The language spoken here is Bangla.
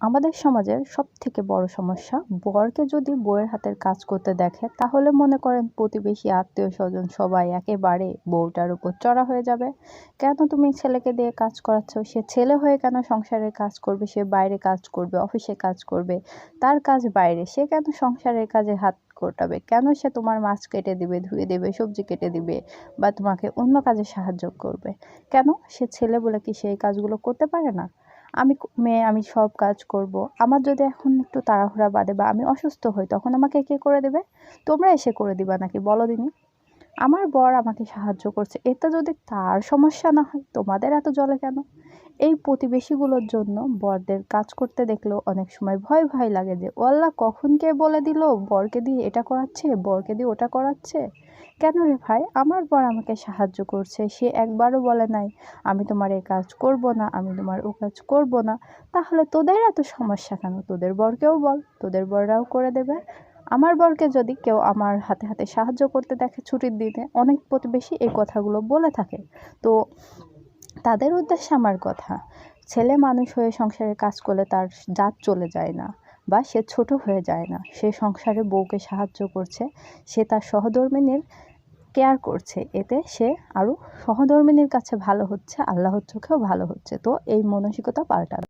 আমাদের সমাজের সব থেকে বড় সমস্যা, বরকে যদি বউয়ের হাতের কাজ করতে দেখে, তাহলে মনে করেন প্রতিবেশী, আত্মীয় স্বজন সবাই একেবারে বউটার উপর চড়া হয়ে যাবে। কেন তুমি ছেলেকে দিয়ে কাজ করাচ্ছ? সে ছেলে হয়ে কেন সংসারের কাজ করবে? সে বাইরে কাজ করবে, অফিসে কাজ করবে, তার কাজ বাইরে, সে কেন সংসারের কাজে হাত কোটাবে কেন সে তোমার মাছ কেটে দিবে, ধুয়ে দেবে, সবজি কেটে দিবে বা তোমাকে অন্য কাজে সাহায্য করবে? কেন? সে ছেলে বলে কি সেই কাজগুলো করতে পারে না? আমি মেয়ে, আমি সব কাজ করব। আমার যদি এখন একটু তাড়াহুড়া বাদে বা আমি অসুস্থ হই, তখন আমাকে কে করে দেবে? তোমরা এসে করে দিবা নাকি? বলো দিনি। আমার বর আমাকে সাহায্য করছে। এটা যদি তার সমস্যা না হয়, তোমাদের এত জলে কেন? এই প্রতিবেশীগুলোর জন্য বরদের কাজ করতে দেখলেও অনেক সময় ভয় ভয় লাগে যে, ও আল্লাহ, কখন কে বলে দিল? বরকে দিয়ে এটা করাচ্ছে? বরকে দিয়ে ওটা করাচ্ছে? কেন রে ভাই? আমার বর আমাকে সাহায্য করছে, সে একবারও বলে নাই, আমি তোমার এ কাজ করব না, আমি তোমার ও কাজ করব না। তাহলে তোদের এত সমস্যা কেন? তোদের বরকেও বল, তোদের বররাও করে দেবে। আমার বরকে যদি কেউ আমার হাতে হাতে সাহায্য করতে দেখে ছুটির দিনে অনেক প্রতিবেশী এই কথাগুলো বলে থাকে, তো তাদের উদ্দেশ্যে আমার কথা। ছেলে মানুষ হয়ে সংসারে কাজ করলে তার জাত চলে যায় না, বা সে ছোট হয়ে যায় না। সে সংসারে বউকে সাহায্য করছে, সে তার সহধর্মিনীর কেয়ার করছে, এতে সে আরও সহধর্মিনীর কাছে ভালো হচ্ছে, আল্লাহর চোখেও ভালো হচ্ছে। তো এই মানসিকতা পাল্টানো।